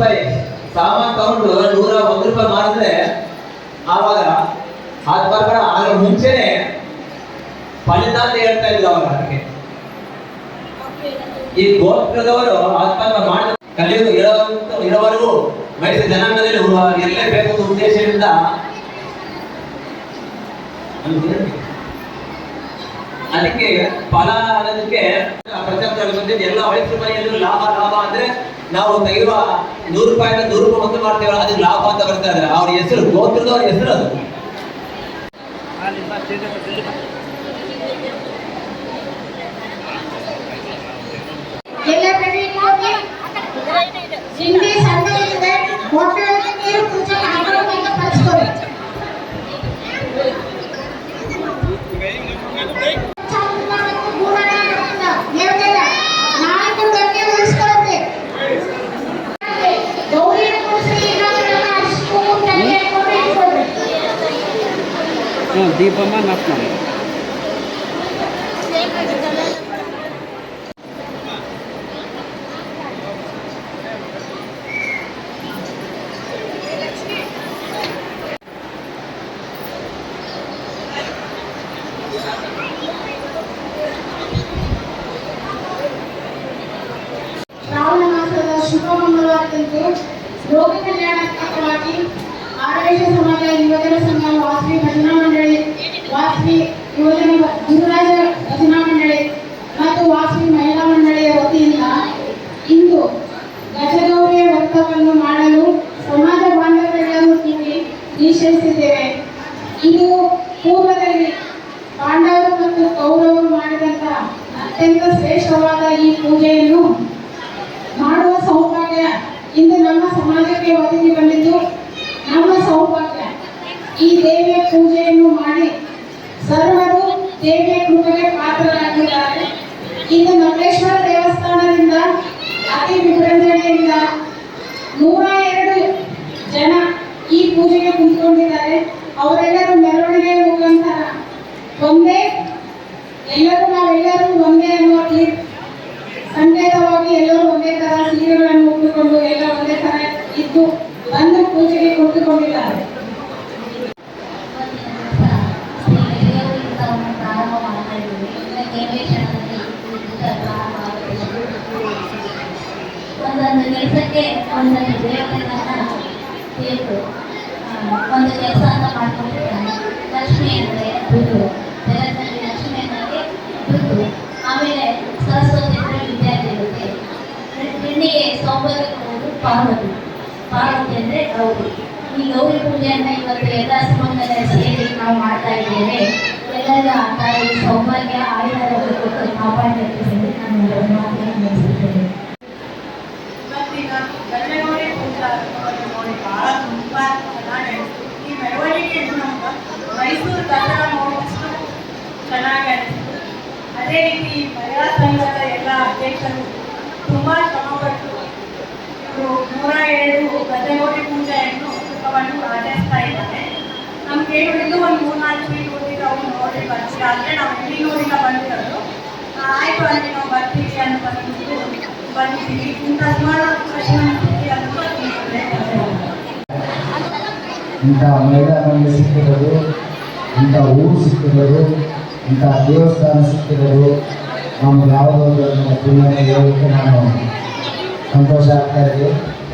ರೂಪಾಯಿ. ಸಾಮಾನು ತಗೊಂಡು ನೂರ ಒಂದು ರೂಪಾಯಿ ಮಾಡಿದ್ರೆ ಆವಾಗ ಅದ್ ಬರ್ಬೇಡ. ಆಗ ಮುಂಚೆನೆ ಫಲಿತಾಂತ ಹೇಳ್ತಾ ಇದ್ರು ಅವಾಗ ಅದಕ್ಕೆ ಈ ಗೋತ್ರದವರು ಆತ್ಮ ಮಾಡ ಕಲಿಯೋದು ಇರೋ ಇರೋವರೆಗೂ ವಯಸ್ಸು ಜನಾಂಗದಲ್ಲಿ ಎಲ್ಲೇ ಬೇಕು ಉದ್ದೇಶದಿಂದ. ಅದಕ್ಕೆ ಫಲ ಅನ್ನೋದಕ್ಕೆ ಪ್ರಚಾರದಲ್ಲಿ ಬಂದಿದ್ದು ಎಲ್ಲ ವಯಸ್ಸು ಮನೆಯಲ್ಲೂ ಲಾಭ ಲಾಭ ಅಂದ್ರೆ ನಾವು ತೆಗೆಯುವ ನೂರು ರೂಪಾಯಿನ ನೂರು ರೂಪಾಯಿ ಒಂದು ಮಾಡ್ತೇವೆ ಅದು ಲಾಭ ಅಂತ ಬರ್ತಾ ಇದ್ರೆ ಅವ್ರ ಹೆಸರು ಗೋತ್ರದವ್ರ ಹೆಸರು ಅದು. ಹಿಂದೆ ಸಂಘದಿಂದ ಹೋಟೆಲ್ಗೆ ನೀರು ಪೂಜೆ ಹ್ಞೂ ದೀಪಮ್ಮ ನಾಲ್ಕು ಮಾಡಿ ಶ್ರಾವಣ ಮಾಸದ ಶುಭ ಮಂಗಳವಾರದಂದು ಲೋಕ ಕಲ್ಯಾಣಾತ್ಮಕವಾಗಿ ಆಡಳಿತ ಸಮಾಜ, ಯುವಜನ ಸಂಘ, ವಾಸವಿ ಭಜನಾ ಮಂಡಳಿ, ವಾಸವಿ ಯುವಜನ ಗುರುರಾಜ ಭಜನಾ ಮಂಡಳಿ ಮತ್ತು ವಾಸವಿ ಮಹಿಳಾ ಮಂಡಳಿಯ ವತಿಯಿಂದ ಇಂದು ಗಜಗೌರಿಯ ವ್ರತವನ್ನು ಮಾಡಲು ಸಮಾಜ ಬಾಂಧವರೆಲ್ಲರೂ ಕೂಡಿ ನಿಶ್ಚಯಿಸಿದ್ದೇವೆ ಇದು ಪೂರ್ವದಲ್ಲಿ ಪಾಂಡವರು ಮತ್ತು ಕೌರವರು ಮಾಡಿದಂತಹ ಅತ್ಯಂತ ಶ್ರೇಷ್ಠವಾದ ಈ ಪೂಜೆಯನ್ನು ಮಾಡುವ ಸೌಭಾಗ್ಯ ಇಂದು ನಮ್ಮ ಸಮಾಜಕ್ಕೆ ಒದಗಿ ಬಂದಿದ್ದು ನಮ್ಮ ಸೌಭಾಗ್ಯ ಈ ದೇವಿಯ ಪೂಜೆಯನ್ನು ಮಾಡಿ ಸರ್ವರು ಕೃಪೆಗೆ ಪಾತ್ರರಾಗಿದ್ದಾರೆ. ಇಂದು ಮಲ್ಲೇಶ್ವರ ದೇವಸ್ಥಾನದಿಂದ ಅತಿ ವಿಜೃಂಭಣೆಯಿಂದ ನೂರ ಎರಡು ಜನ ಈ ಪೂಜೆಗೆ ಕುಂತ್ಕೊಂಡಿದ್ದಾರೆ. ಅವರೆಲ್ಲರೂ ಮೆರವಣಿಗೆ ಮುಖಾಂತರ ಒಂದೇ, ಎಲ್ಲರೂ ನಾವೆಲ್ಲರೂ ಒಂದೇ ಅನ್ನುವ ಸಂಕೇತವಾಗಿ ಎಲ್ಲರೂ ಒಂದೇ ತರ ಸೀರೆಗಳನ್ನು ಉಟ್ಟುಕೊಂಡು ಎಲ್ಲ ಒಂದೇ ತರ ಇದ್ದು ಬಂದು ಪೂಜೆಗೆ ಕುಳಿತುಕೊಂಡಿದ್ದಾರೆ ಒಂದನ್ನು ದೇವತೆಗಳನ್ನು ಸೇರಿತು ಒಂದು ಕೆಲಸವನ್ನು ಮಾಡ್ಕೊಂಡಿದ್ದಾನೆ ಲಕ್ಷ್ಮಿ ಅಂದರೆ ದುಡ್ಡು ಜಗತ್ತಿನಲ್ಲಿ ಲಕ್ಷ್ಮಿ ಅಂದರೆ ದುಡ್ಡು ಆಮೇಲೆ ಸರಸ್ವತಿ ಅಂದರೆ ವಿದ್ಯಾದೇವತೆ ಹೆಣ್ಣಿಗೆ ಸೌಂದರ್ಯ ಕೊಡುವುದು ಪಾರ್ವತಿ. ಪಾರ್ವತಿ ಅಂದರೆ ಗೌರಿ. ಈ ಗೌರಿ ಪೂಜೆಯನ್ನು ಇವತ್ತು ಎಲ್ಲ ಸಮಾಜದಲ್ಲಿ ಸೇರಿ ನಾವು ಮಾಡ್ತಾ ಇದ್ದೇವೆ. ಎಲ್ಲರ ತಾಯಿ ಸೌಭಾಗ್ಯ, ಆಯುಧ ಕೊಟ್ಟು ಕಾಪಾಡಬೇಕು ಎಂದು ನಾನು ಇಂಥ ಮೈದಾನ ಸಿಕ್ಕಿರೋದು, ಇಂಥ ಊರು ಸಿಕ್ಕಿರೋದು, ಇಂಥ ದೇವಸ್ಥಾನ ಸಿಕ್ಕಿರೋದು, ನಮ್ಗೆ ಯಾವುದೋ ಒಂದು ಪುಣ್ಯ ಹೇಳೋದಕ್ಕೆ ನಾನು ಸಂತೋಷ ಆಗ್ತಾ ಇದೆ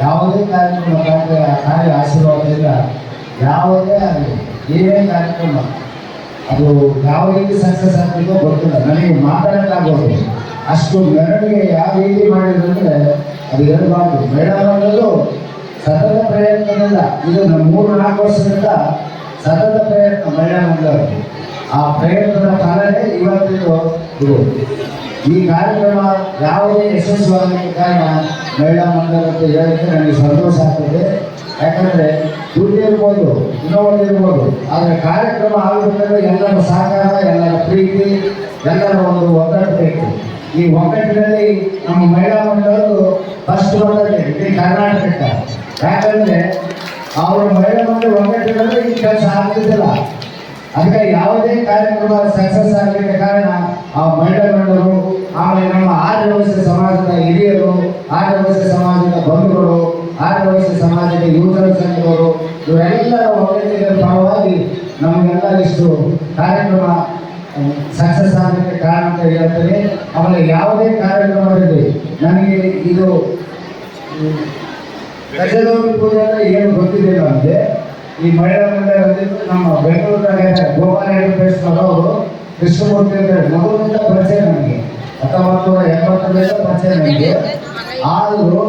ಯಾವುದೇ ಕಾರ್ಯಕ್ರಮ ಕಾರ್ಯ ಕಾರ್ಯ ಆಶೀರ್ವಾದದಿಂದ ಯಾವುದೇ ಆಗಲಿ, ಏನೇ ಕಾರ್ಯಕ್ರಮ, ಅದು ಯಾವ ರೀತಿ ಸಕ್ಸಸ್ ಆಗ್ತಿದೋ ಗೊತ್ತಿಲ್ಲ. ನನಗೆ ಮಾತಾಡೋಕ್ಕಾಗೋದು. ಅಷ್ಟು ಮೆರವಣಿಗೆ ಯಾವ ರೀತಿ ಮಾಡಿದ್ರು ಅಂದರೆ ಅದು ಹೇಳಬಾರ್ದು ಮೇಡಮ್ ಅನ್ನೋದು ಸತತ ಪ್ರಯತ್ನದಿಂದ ಇದು ನಮ್ಮ ಮೂರು ನಾಲ್ಕು ವರ್ಷದಿಂದ ಸತತ ಪ್ರಯತ್ನ ಮಹಿಳಾ ಆ ಪ್ರಯತ್ನದ ಫಲನೇ ಇವತ್ತಿದು ಇದು. ಈ ಕಾರ್ಯಕ್ರಮ ಯಾವುದೇ ಯಶಸ್ವಿಯಾಗಲಿಕ್ಕೆ ಕಾರಣ ಮಹಿಳಾ ಮಂಡಳ ಅಂತ ಹೇಳಲಿಕ್ಕೆ ನನಗೆ ಸಂತೋಷ ಆಗ್ತದೆ. ಯಾಕಂದರೆ ದುಡ್ಡು ಇರ್ಬೋದು ಇನ್ನೊಂದು ಇರ್ಬೋದು, ಆದರೆ ಕಾರ್ಯಕ್ರಮ ಆಗಬೇಕಂದ್ರೆ ಎಲ್ಲರ ಸಹಕಾರ, ಎಲ್ಲರ ಪ್ರೀತಿ, ಎಲ್ಲರ ಒಂದು ಒಗ್ಗಟ್ಟು ಬೇಕು ಈ ಒಗ್ಗಟ್ಟಿನಲ್ಲಿ ನಮ್ಮ ಮಹಿಳಾ ಮಂಡಲದ್ದು ಫಸ್ಟ್ ಬರ್ತದೆ ಇಡೀ ಕರ್ನಾಟಕಕ್ಕೆ. ಯಾಕಂದ್ರೆ ಅವರ ಮಹಿಳಾ ಮಂಡಳಿ ಒಗ್ಗಟ್ಟಿನಲ್ಲಿ ಈ ಕೆಲಸ ಆಗ್ತಿದ್ದಿಲ್ಲ. ಅದಕ್ಕೆ ಯಾವುದೇ ಕಾರ್ಯಕ್ರಮ ಸಕ್ಸಸ್ ಆಗಲಿಕ್ಕೆ ಕಾರಣ ಆ ಮಹಿಳಾ ಮಂಡಲರು ಆಮೇಲೆ ನಮ್ಮ ಆರ್ಯ ವಯಸ್ಸ ಸಮಾಜದ ಹಿರಿಯರು ಆರ್ಯ ವಯಸ್ಸ ಸಮಾಜದ ಬಂಧುಗಳು ಆರ್ಯ ವಯಸ್ಸ ಸಮಾಜದ ಯುವಕರ ಸಂಘದವರು, ಇವರೆಲ್ಲರ ಒಗ್ಗಟ್ಟಿನ ಪರವಾಗಿ ನಮಗೆಲ್ಲ ಇಷ್ಟು ಕಾರ್ಯಕ್ರಮ ಸಕ್ಸಸ್ ಆಗಲಿಕ್ಕೆ ಕಾರಣ ಅಂತ ಹೇಳ್ತೇನೆ. ಆಮೇಲೆ ಯಾವುದೇ ಕಾರ್ಯಕ್ರಮದಲ್ಲಿ ನನಗೆ ಇದು ಗಜಗೌರಿ ಪೂಜೆ ಏನು ಗೊತ್ತಿದ್ದಿಲ್ಲ ಅಂದ್ರೆ ಈ ಮಹಿಳಾ ಮಂಡಳಿ ಬಂದಿದ್ದು ನಮ್ಮ ಬೆಂಗಳೂರಿನಾಗ ಗೋಪಾಲ ವೆಂಕಟೇಶ್ವರ ಅವರು ಕೃಷ್ಣಮೂರ್ತಿ ಮೊದಲಿಂದ ಪರಿಚಯ ನನಗೆ ಹತ್ತೊಂಬತ್ತು ನೂರ ಎಂಬತ್ತರಿಂದ ಪರಿಚಯ ನನಗೆ ಆದರೂ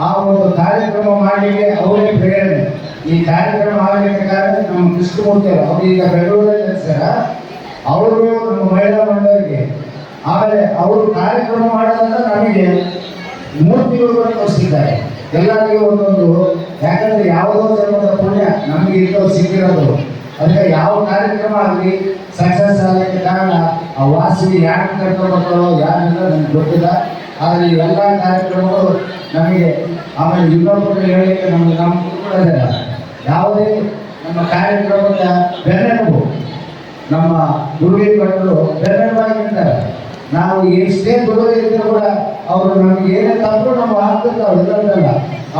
ಆ ಒಂದು ಕಾರ್ಯಕ್ರಮ ಮಾಡಲಿಕ್ಕೆ ಅವರೇ ಪ್ರೇರಣೆ. ಈ ಕಾರ್ಯಕ್ರಮ ಆಗಲಿಕ್ಕೆ ಕಾರಣ ನಮ್ಮ ಕೃಷ್ಣಮೂರ್ತಿ ಅವರು. ಈಗ ಬೆಂಗಳೂರಲ್ಲಿ ಸರ. ಅವರು ನಮ್ಮ ಮಹಿಳಾ ಮಂಡಳಿಗೆ. ಆಮೇಲೆ ಅವರು ಕಾರ್ಯಕ್ರಮ ಮಾಡೋದನ್ನ ನಮಗೆ ಮೂರ್ತಿಗಳು ಕೂಡ ತೋರಿಸಿದ್ದಾರೆ. ಎಲ್ಲರಿಗೂ ಒಂದೊಂದು. ಯಾಕಂದ್ರೆ ಯಾವುದೋ ಜನ್ಮದ ಪುಣ್ಯ ನಮಗೆ ಇದ್ದೋ ಸಿಕ್ಕಿರೋದು. ಅದಕ್ಕೆ ಯಾವ ಕಾರ್ಯಕ್ರಮ ಆಗಲಿ ಸಕ್ಸಸ್ ಆಗಲಿಕ್ಕೆ ಕಾರಣ ಆ ವಾಸಿ ಯಾಕೆ ಕರ್ಕೊಂಡ್ಬರ್ತಾರೋ ಯಾರಿಲ್ಲ ನಮ್ಗೆ ಗೊತ್ತಿಲ್ಲ. ಆದರೆ ಇವೆಲ್ಲ ಕಾರ್ಯಕ್ರಮಗಳು ನಮಗೆ ಆಮೇಲೆ ಇನ್ನೊಬ್ಬರು ಹೇಳಲಿಕ್ಕೆ ನಮಗೆ ನಮ್ಮ ಕೂಡ ಇದೆ. ಯಾವುದೇ ನಮ್ಮ ಕಾರ್ಯಕ್ರಮದ ಬೆನ್ನೆಲುಬು. ನಮ್ಮ ದುರ್ಗಿ ಭಟ್ರು ಬೆನ್ನೆಲುಬಾಗಿರ್ತಾರೆ ನಾವು ಎಷ್ಟೇ ದೂರ ಕೂಡ ಅವರು ನಮಗೆ ಏನೇ ತಪ್ಪು ನಾವು ಆಗ್ತಿರ್ತಾವೆ ಎಲ್ಲರಲ್ಲ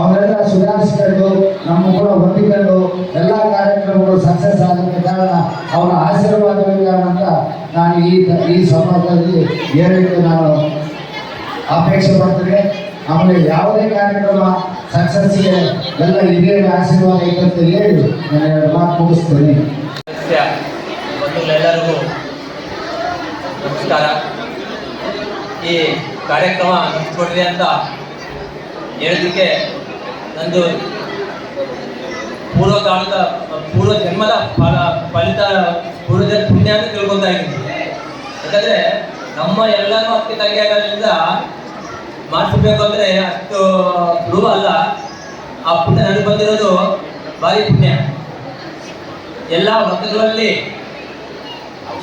ಅವರೆಲ್ಲ ಸುಧಾರಿಸ್ಕೊಂಡು ನಮ್ಮ ಕೂಡ ಹೊಂದಿಕೊಂಡು ಎಲ್ಲ ಕಾರ್ಯಕ್ರಮಗಳು ಸಕ್ಸಸ್ ಆಗಕ್ಕೆ ಕಾರಣ ಅವರ ಆಶೀರ್ವಾದವೇ ಕಾರಣ ಅಂತ ನಾನು ಈ ಈ ಸಮಾಜದಲ್ಲಿ ಹೇಳಲಿಕ್ಕೆ ನಾನು ಅಪೇಕ್ಷೆ ಪಡ್ತೇನೆ. ಆಮೇಲೆ ಯಾವುದೇ ಕಾರ್ಯಕ್ರಮ ಸಕ್ಸಸ್ಗೆ ಎಲ್ಲ ಇದೇ ಆಶೀರ್ವಾದ ಐತೆ ಅಂತ ಹೇಳಿ ನಾನು ಎರಡು ಮಾತು ಮುಗಿಸ್ತೇನೆ. ಎಲ್ಲರಿಗೂ ನಮಸ್ಕಾರ. ಈ ಕಾರ್ಯಕ್ರಮ ನಡೆಸ್ಕೊಡ್ರಿ ಅಂತ ಹೇಳೋದಕ್ಕೆ ನಂದು ಪೂರ್ವಕಾಲದ, ಪೂರ್ವ ಜನ್ಮದ ಫಲ, ಫಲಿತ ಪೂರ್ವದ ಪುಣ್ಯ ಅಂತ ತಿಳ್ಕೊತಾ ಇದ್ದೀನಿ. ಯಾಕಂದರೆ ನಮ್ಮ ಎಲ್ಲರೂ ಅಕ್ಕಿ ತಂಗಿಯಾಗೋದ್ರಿಂದ ಮಾಡಿಸ್ಬೇಕು ಅಂದ್ರೆ ಅಷ್ಟು ಸುಲಭ ಅಲ್ಲ. ಆ ಪುಣ್ಯ ನನಗೆ ಬಂದಿರೋದು ಭಾರಿ ಪುಣ್ಯ. ಎಲ್ಲ ವ್ರತಗಳಲ್ಲಿ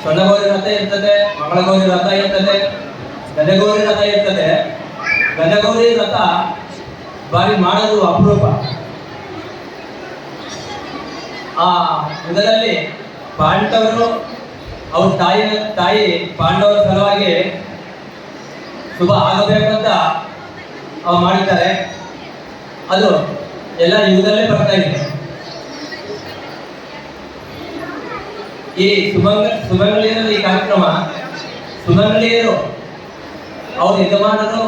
ಸೊನ್ನಗೌರಿ ವ್ರತ ಇರ್ತದೆ, ಮಂಗಳಗೌರಿ ವ್ರತ ಇರ್ತದೆ. ಗಜಗೌರಿ ರಥ ಇರ್ತದೆ. ಗಜಗೌರಿ ರಥ ಬಾರಿ ಮಾಡೋದು ಅಪರೂಪ. ಆ ಇದರಲ್ಲಿ ಪಾಂಡವರು ಅವ್ರ ತಾಯಿ ತಾಯಿ ಪಾಂಡವರ ಸಲುವಾಗಿ ಶುಭ ಆಗಬೇಕು ಅಂತ ಅವ್ರು ಮಾಡಿದ್ದಾರೆ ಅದು ಎಲ್ಲ ಯುಗದಲ್ಲೇ ಬರ್ತಾ ಇದೆ. ಈ ಸುಮಂಗ, ಸುಮಂಗಲಿಯರ ಈ ಕಾರ್ಯಕ್ರಮ, ಸುಮಂಗಲಿಯರು ಅವ್ರ ಯಜಮಾನರು,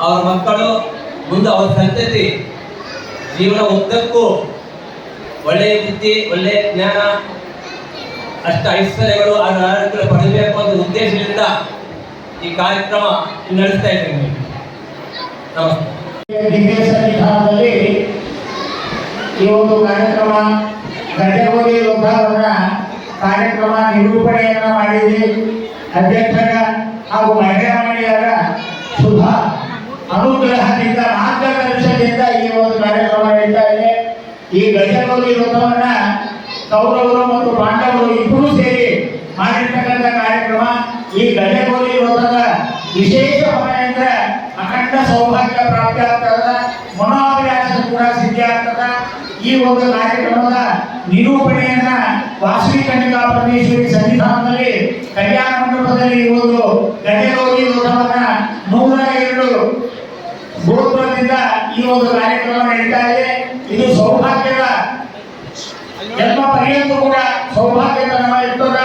ಅವ್ರ ಮಕ್ಕಳು, ಮುಂದೆ ಅವ್ರ ಸಂತತಿ. ಜೀವನ ಉದ್ದಕ್ಕೂ ಒಳ್ಳೆಯ ಬುದ್ಧಿ, ಒಳ್ಳೆಯ ಜ್ಞಾನ, ಅಷ್ಟ ಐಶ್ವರ್ಯಗಳು ಆರೋಗ್ಯ ಪಡಿಬೇಕು ಅಂತ ಉದ್ದೇಶದಿಂದ ಈ ಕಾರ್ಯಕ್ರಮ ನಡೆಸ್ತಾ ಇದ್ದೀನಿ. ನಮಸ್ತೆ. ಈ ಒಂದು ಕಾರ್ಯಕ್ರಮ ಗಜಗೋರಿ ಲೋಕವನ್ನ ಕಾರ್ಯಕ್ರಮ ನಿರೂಪಣೆಯನ್ನ ಮಾಡಿದ್ವಿ. ಅಧ್ಯಕ್ಷರ ಹಾಗೂ ಮಹಿಳಾ ಶುಭ ಅನುಗ್ರಹದಿಂದ ಮಾರ್ಗದರ್ಶನದಿಂದ ಈ ಒಂದು ಕಾರ್ಯಕ್ರಮ ನಡೀತಾ ಇದೆ. ಈ ಗಜಗೋರಿ ಲೋಕವನ್ನ ಕೌರವರು ಮತ್ತು ಪಾಂಡವರು ಇಬ್ಬರೂ ಸೇರಿ ಮಾಡಿರ್ತಕ್ಕಂಥ ಕಾರ್ಯಕ್ರಮ. ಈ ಗಜಗೋರಿ ಲೋಕದ ವಿಶೇಷ ಅಖಂಡ ಸೌಭಾಗ್ಯ ಪ್ರಾಪ್ತಿ ಆಗ್ತದ. ಮನೋಭಿಲಾಷ ಕೂಡ ಸಿದ್ಧಿ ಆಗ್ತದ. ಈ ಒಂದು ಕಾರ್ಯಕ್ರಮದ ನಿರೂಪಣೆಯನ್ನ ವಾಸವಿ ಕನ್ನಿಕಾ ಪರಮೇಶ್ವರಿ ಸನ್ನಿಧಾನದಲ್ಲಿ ಕಲ್ಯಾಣ ಮಂಟಪದಲ್ಲಿ ಈ ಒಂದು ಗಜಗೌರಿ ನೂರ ಎರಡು ಗೋಪುರದಿಂದ ಈ ಒಂದು ಕಾರ್ಯಕ್ರಮ ನಡೀತಾ ಇದೆ. ಇದು ಸೌಭಾಗ್ಯದ ಜನ್ಮ ಪರ್ಯಂತ ಕೂಡ ಸೌಭಾಗ್ಯದ ನಮ್ಮ ಇರ್ತದ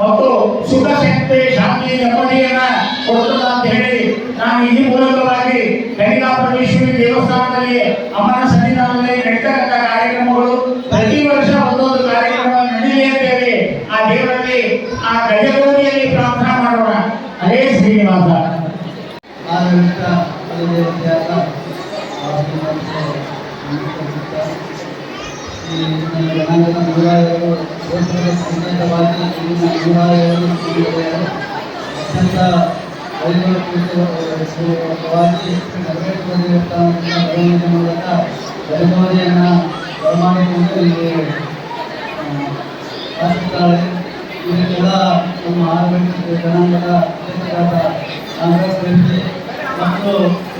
ಮತ್ತು ಸುಖ ಶಕ್ತಿ, ಶಾಂತಿ, ನೆಮ್ಮದಿಯನ್ನ ಕೊಡ್ತದ ಅಂತ ಹೇಳಿ ನಾನು ಈ ಮೂಲಕವಾಗಿ ಕನಿಕಾ ಪರಮೇಶ್ವರಿ ದೇವಸ್ಥಾನದಲ್ಲಿ ಅಮ್ಮನ ಸನ್ನಿಧಾನದಲ್ಲಿ ನಡೀತಕ್ಕಂಥ ಕಾರ್ಯಕ್ರಮಗಳು ಪ್ರತಿ ವರ್ಷ ಒಂದೊಂದು ಕಾರ್ಯಕ್ರಮ ನಡೀಲಿ ಅಂತ ಹೇಳಿ ಆ ದೇವರಲ್ಲಿ ಆ ಗಜಗೋರಿಯಲ್ಲಿ ಪ್ರಾರ್ಥನಾ ಮಾಡೋಣ. ಅದೇ ಶ್ರೀನಿವಾಸ. ಆಡಳಿತ ನಮ್ಮ ಜನಾಂಗದ ಎರಡು ವರ್ಷಗಳ ಸಂಕೇತವಾಗಿ ಇಲ್ಲಿನ ಶ್ರೀಗಳು ಅತ್ಯಂತ ವೈಭವವಾಗಿ ನೆರವೇರಿಸುವ ದೇವಸ್ಥಾನದಿಂದ ಮೂಲಕ ಬೆಳವಣಿಗೆಯನ್ನು ಬರಮಾಡಿಕೊಂಡು ಇದಕ್ಕೆಲ್ಲ ನಮ್ಮ ಆರೋಗ್ಯ ಜನಾಂಗದ ಅಧ್ಯಕ್ಷರಾದ ಕಾಂಗ್ರೆಸ್ ಮತ್ತು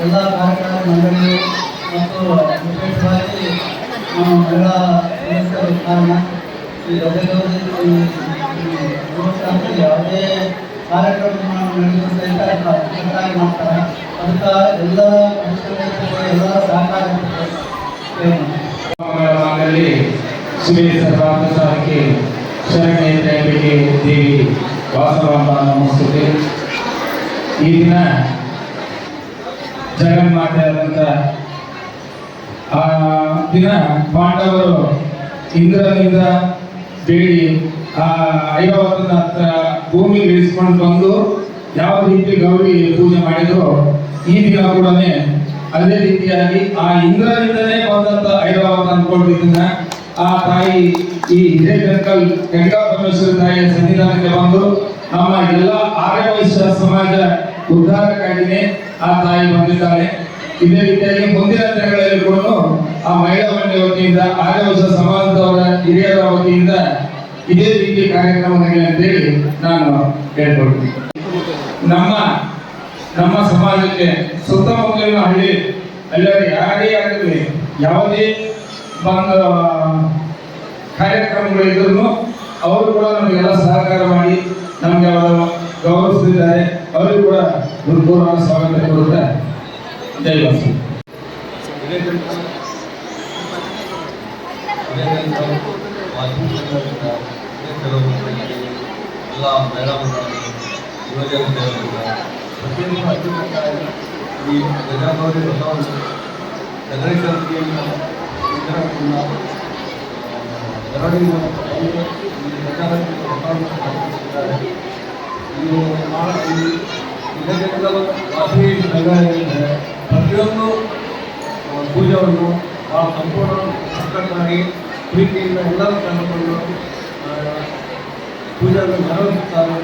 ಎಲ್ಲ ಕಾರ್ಯಕ್ರಮ ಮಂಡಳಿ ಮತ್ತು ವಿಶೇಷವಾಗಿ ನಮ್ಮ ಮಹಿಳಾ ಸದಸ್ಯರು ಕಾರಣ ಈ ದೇವಸ್ಥಾನದಲ್ಲಿ ಯಾವುದೇ ಕಾರ್ಯಕ್ರಮ ನಡೆಯುವ ಸಹಿತ ಅಚ್ಚುಕಟ್ಟಾಗಿ ಮಾಡ್ತಾರೆ. ಅದಕ್ಕೆ ಎಲ್ಲ ಎಲ್ಲ ಸಹಕಾರ. ಮಂಗಲಮಾಂಗಲ್ಯೆ ಶಿವೆ ಸರ್ವಾರ್ಥ ಸಾಧಕೆ ಶರಣೆ ತ್ರಯಂಬಕೆ ದೇವಿ ವಾಸವಾಂಬ ನಮಸ್ತುತೆ ಈ ದಿನ ಜಗನ್ಮಾತೆಯಾದಂಥ ಆ ದಿನ ಪಾಂಡವರು ಇಂದ್ರನಿಂದ ಬೇಡಿ, ಆ ಐರಾವತನ ಹತ್ರ ಭೂಮಿ ಇಳಿಸ್ಕೊಂಡು ಬಂದು ಯಾವ ರೀತಿ ಗೌರಿ ಪೂಜೆ ಮಾಡಿದ್ರು ಈ ದಿನ ಕೂಡ ಅದೇ ರೀತಿಯಾಗಿ ಆ ಇಂದ್ರನಿಂದನೇ ಬಂದಂತ ಐರಾವತ ಅನ್ಕೊಂಡಿದ್ದನ್ನ ಆ ತಾಯಿ ಈ ಹಿರೇಕಲ್ ಗಂಗಾ ಪರಮೇಶ್ವರಿ ತಾಯಿಯ ಸನ್ನಿಧಾನಕ್ಕೆ ಬಂದು ನಮ್ಮ ಎಲ್ಲ ಆರ್ಯವೈಶ್ಯ ಸಮಾಜ ಉದ್ಧಾರಕ್ಕಾಗಿನೇ ಆ ತಾಯಿ ಬಂದಿದ್ದಾರೆ ಇದೇ ರೀತಿಯಾಗಿ ಮುಂದಿನ ದಿನಗಳಲ್ಲಿ ಕೂಡ ಆ ಮಹಿಳಾ ಮಂಡಳಿ ವತಿಯಿಂದ, ಆರ್ಯವೈಶ್ಯ ಸಮಾಜದವರ ಹಿರಿಯರ ವತಿಯಿಂದ ಇದೇ ರೀತಿ ಕಾರ್ಯಕ್ರಮ ಅಂತೇಳಿ ನಾನು ಹೇಳ್ಕೊಳ್ತೀನಿ. ನಮ್ಮ ನಮ್ಮ ಸಮಾಜಕ್ಕೆ ಸುತ್ತಮುತ್ತಲಿನ ಹಳ್ಳಿ ಅಲ್ಲದೆ ಯಾರೇ ಆಗಲಿ ಯಾವುದೇ ಕಾರ್ಯಕ್ರಮಗಳಿದ್ರು ಅವರು ಕೂಡ ನಮಗೆಲ್ಲ ಸಹಕಾರ ಮಾಡಿ ನಮಗೆ ಅವರು ಗೌರವಿಸ್ತಿದ್ದಾರೆ. ಅವರಿಗೂ ಕೂಡ ಹೃತ್ಪೂರ್ವಕ ಸ್ವಾಗತ ಕೊಡುತ್ತಾ ಜೈ ವಾಸು ಎಲ್ಲ ಮಹಿಳಾ ಮಂಡಳಿ ಯುವಜನ ಸೇವೆಗಳಿಂದ ಪ್ರತಿಯೊಂದು ಅಚ್ಚುಕಟ್ಟಾಗಿ ಈ ಗಣೇಶನಿಯನ್ನು ವಿಗ್ರಹವನ್ನು ವ್ರತವನ್ನು ನಡೆಸುತ್ತಿದ್ದಾರೆ ಇದು ಮಾ- ಈ ಇದಕ್ಕೆಲ್ಲ ವಾಸಿ ನಗರ ಪ್ರತಿಯೊಂದು ಪೂಜೆಯನ್ನು ಭಾಳ ಸಂಪೂರ್ಣ ಅಚ್ಚುಕಟ್ಟಾಗಿ ಪ್ರೀತಿಯಿಂದ ಎಲ್ಲರೂ ಕಂಡುಕೊಂಡು ಪೂಜೆಯನ್ನು ನೆರವೇರಿಸುತ್ತಾರೆ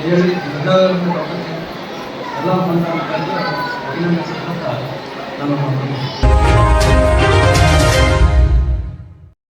ಹೇಳಿ ಗಜಾಗರನ್ನು ಎಲ್ಲ ಬಂದ ಅಭಿನಂದಿಸುತ್ತಾ ನನ್ನ ಮಾತನ್ನು